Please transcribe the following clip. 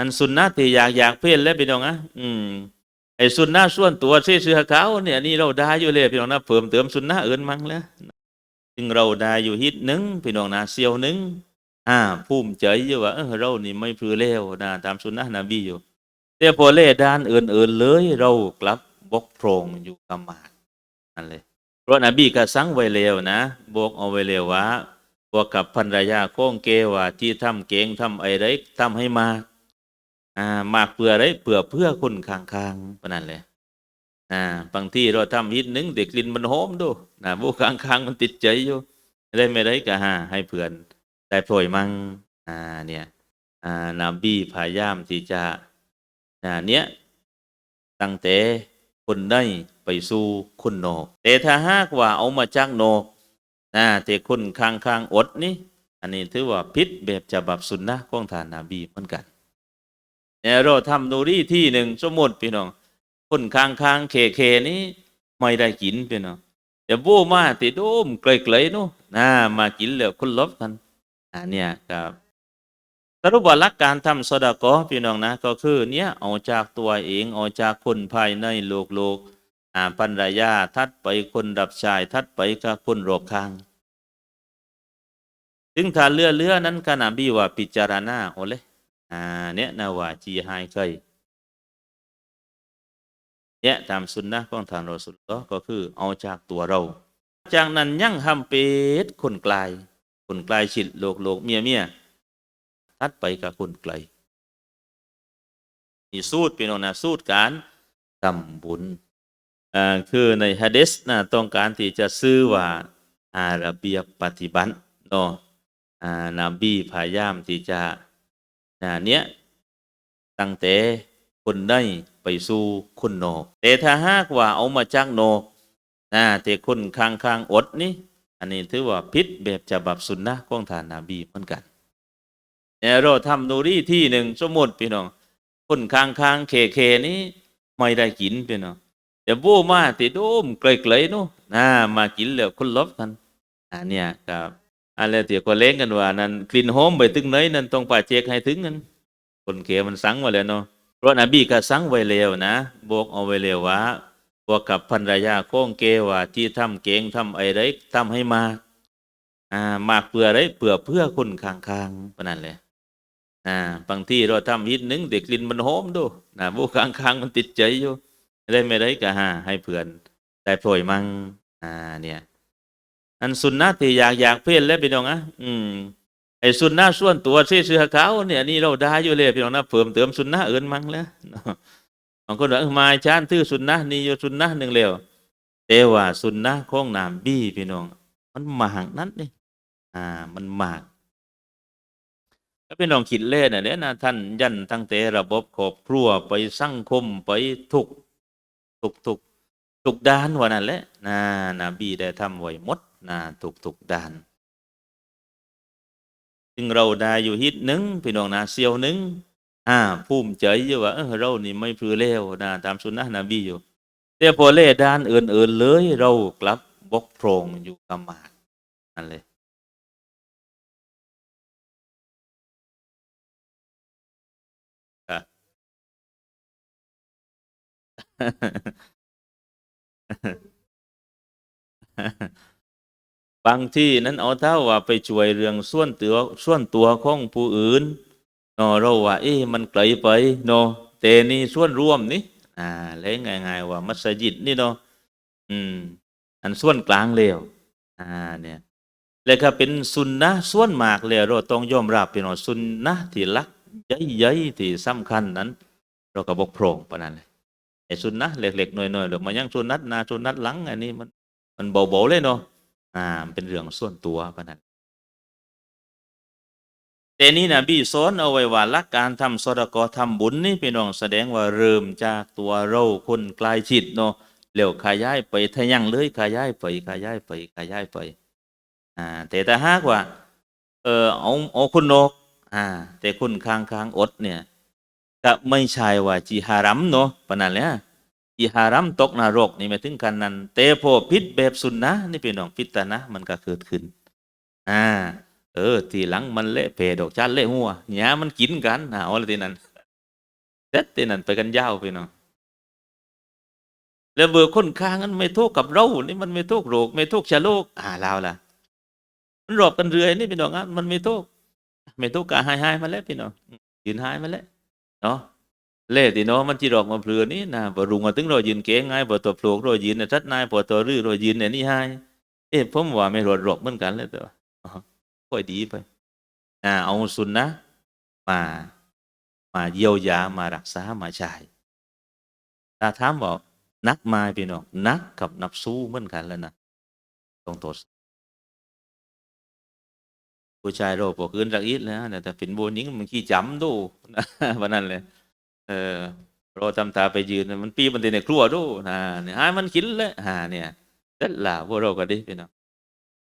อันสุนนะที่อยากอยากเพี้ยนแล้วพี่น้องอะอืมไอ้สุนนะส่วนตัวเสื้อเสื้อขาวเนี่ยนี่เราได้อยู่เลยพี่น้องนะเพิ่มเติมสุนนะอื่นมั้งแล้วจึงเราได้อยู่ฮิตหนึ่งพี่น้องนะเซียวหนึ่งอ่าภูมิใจอยู่ว่าเออเรานี่ไม่พลือเลวนะตามสุนนะนบีอยู่แต่พอเล่ด้านอื่นๆเลยเรากลับบกพรงอยู่กับมากนั่นเลยเพราะนบีก็สั่งไว้แล้วนะบอกเอาไว้แล้วว่าพวกกับภรรยาโค้งเกว่าที่ทำเก่งทำอะไรทำให้มาก อ่าหมากเพื่ออะไรเพื่อเพื่อคนข้างๆปนั่นแหละอ่าบางที่เราทำฮิตหนึ่งเด็กลินมันโหมดูนะบุข้างๆมันติดใจอยู่ได้ไม่ได้ก็หาให้เพื่อนได้ปล่อยมั่งอ่าเนี่ยอ่านาบีพยายามที่จะอ่าเนี้ยตั้งแต่คนได้ไปสู่คนนอกแต่ถ้าหากว่าเอามาจากนอกนะแต่คนข้างข้างๆอดนี่อันนี้ถือว่าพิษแบบฉบับสุนนะของทานนาบีเหมือนกัน เนี่ยเราทำดูดีที่หนึ่งสมมติพี่น้องคนข้างข้างเคเคนี้ไม่ได้กินพี่น้องอย่าบู้มาติดโดมไกลๆนู้นนะมากินแล้วคนลบกันอันเนี้ยครับสรุปว่าหลักการทำสดากอพี่น้องนะ ก็คือเนี้ยเอาจากตัวเองเอาจากคนภายในโลกโลกอ่าปัญญาทัดไปคนรับชายทัดไปกับคนรอบข้างถึงถ้าเลือเลือนั้นก็นาบีว่าพิจารณาโอเลย อ่าเนี้ยนาว่าจีไฮเคยเนี่ยตามสุนนะของทางรอสุลก็คือเอาจากตัวเรา จากนั้นยั่งทำเป็ดคนไกลายคนไกลายชิดโลกโลกเมียเมียทัดไปกับคนไกลมีสูตรพี่น้องนะสูตรการทำบุญอ่าคือในฮะดิษนะต้องการที่จะซื้อว่าอาระเบียบปฏิบัติเนาะอ่านบีพยายามที่จะ อ่าเนี้ยตั้งแต่คนได้ไปสู่คนนอก แต่ถ้าหากว่าเอามาจากนอกนะแต่คนข้างข้างอดนี่อันนี้ถือว่าพิษแบบฉบับสุนนะของท่านนาบีเหมือนกันเนี่ยเราทำดูดีที่หนึ่งสมมติพี่น้องคนข้างข้างเคเคนี้ไม่ได้กินพี่น้องอย่าบู้มาติดโดมไกลๆนู้นนะมากินแล้วคนลบกันอันเนี้ยครับ อะไรเดี๋ยวก็เล้งกันว่านั่นกลิ่นหอมไปถึงไหนนั่นต้องป่าเจกให้ถึงกันคนเคมันสั่งไว้แล้วเนาะเพราะนบีก็สั่งไว้แล้วนะบอกเอาไว้แล้วว่าพวกกับภรรยาโค้งเกว่าที่ทำเก่งทำอะไรทำให้มากอ่ามากเพื่อไรเพื่อเพื่อคนข้างๆปนั่นแหละอ่าบางที่เราทำฮิตหนึ่งเด็กกลิ่นมันโหมดูนะบุข้างข้างๆมันติดใจอยู่ได้ไม่ได้ก็หาให้เพื่อนได้ปล่อยมั่งอ่าเนี่ย อันสุนนะที่อยากอยากเพี้ยนแล้วพี่น้องอะอืมไอ้สุนนะส่วนตัวเสื้อเสื้อขาวเนี่ยนี่เราได้อยู่เลยพี่น้องนะเพิ่มเติมสุนนะเอื่นมั่งแล้วบางคนว่าเออมาชานทื่อสุนนะนี่อยู่สุนนะหนึ่งแล้วแต่ว่าสุนนะของนามบี้พี่น้อง มันมากนั้นนี่อ่า มันมากก็เป็นลองคิดเล่นนะเนี่ยนะท่านยันตั้งแต่ระบบครอบครัวไปสังคมไปทุกทุกทุกทุกด้านวันนั้นแหละนะนบีได้ทำไว้หมด นะทุกทุกด้านจึงเราได้อยู่ฮิตหนึ่งพี่น้องนะเซียวหนึ่งอ่าภูมิใจอยู่ว่าเออเรานี่ไม่พือเลวนะตามสุนนะนบีอยู่แต่พอเล่ด้านอื่นๆเลยเรากลับบกพรงอยู่กับหมากนั่นเลย บางที่นั้นเอาเท่าว่าไปช่วยเรื่องส่วนตัวส่วนตัวของผู้อื่นเนาะเราว่าเอ๊ะมันไกลไปเนาะแต่นี่ส่วนรวมนี่อ่าแล้วง่ายๆว่ามัสยิดนี่เนาะอืม อันส่วนกลางเลวอ่าเนี่ยแล้วก็เป็นสุนนะส่วนมากเลยเราต้องยอมรับพี่น้องสุนนะที่ลักใหญ่ๆที่สำคัญนั้น เราก็บกพร่องปานนั้นเลยไอ้สุนนะเล็กๆน้อยๆหรือมายังสุนนัตหนาสุนนัตหลังอันนี้มันมันเบาๆเลยเนาะ อ่ามันเป็นเรื่องส่วนตัวปะนั้นแต่นี้นะบีสอนเอาไว้ว่าลักการทำสดกอทำบุญนี่พี่น้องแสดงว่าเริ่มจากตัวเราคนใกลายชิดเนาะเร็วขยายไปทะยังเลยขยายไปขยายไปขยายไปอ่าแต่ถ้าหากว่า เออเอาเอาคนนกอ่าแต่คนค้างค้างอดเนี่ยก็ไม่ใช่ว่าจีฮารัมเนาะปะนั้นแหละ อีหารัมตกนรกนี่หมายถึงกันนั้นแต่พพิษแบบสุนนะนี่เป็นน้องพิตนะ มันก็เกิดขึ้นอ่าเออ ทีหลังมันเละเพดอกจันเละหัวหยามันกินกันอ่าอาละทีนั้นเด็ดตีนั่นไปกันยาวพี่น้องแล้วเบอร์คนค้างนั้นไม่โทษกับเรานี่มันไม่โทษโรคไม่โทษชาโลกอ่าลาวล่ะ มันรอบกันเรื่อยนี่พี่น้อกงอะมันไม่โทษไม่โทษกะหายหายมาแล้วพี่น้องยืนหายมาแล้วเนาะ เล่ตีเนาะมันจีรอกมาเพลือนี่นะบ่รุงมาถึงรายืนเก๋งไงบ่ตัวโผล่เรายืนน่ะทัดนายบ่ตัวรื้อรายืนเนี่ยนี่หายเอ๊ะผมว่าไม่รอดรอกเหมือนกันเลยตัวค่อยดีไปอ่าเอาสุนนะมา มาเยียวยามารักษามาใช้ถ้าถามบอกนักมาพี่น้องนักกับนับสู้เหมือนกันแล้วนะต้องตรวจผู้ชายเราบอกคืนรักอีทแล้วแต่เป็นโบนิงมันขี้จำดูนะวันนั้นเลย เออเราทำตาไปยืนมันปีมันในครัวดูนะเนี่ยห้มันกินเลยฮะเนี่ยเสร็จละพวกเราก็ดีพี่น้อง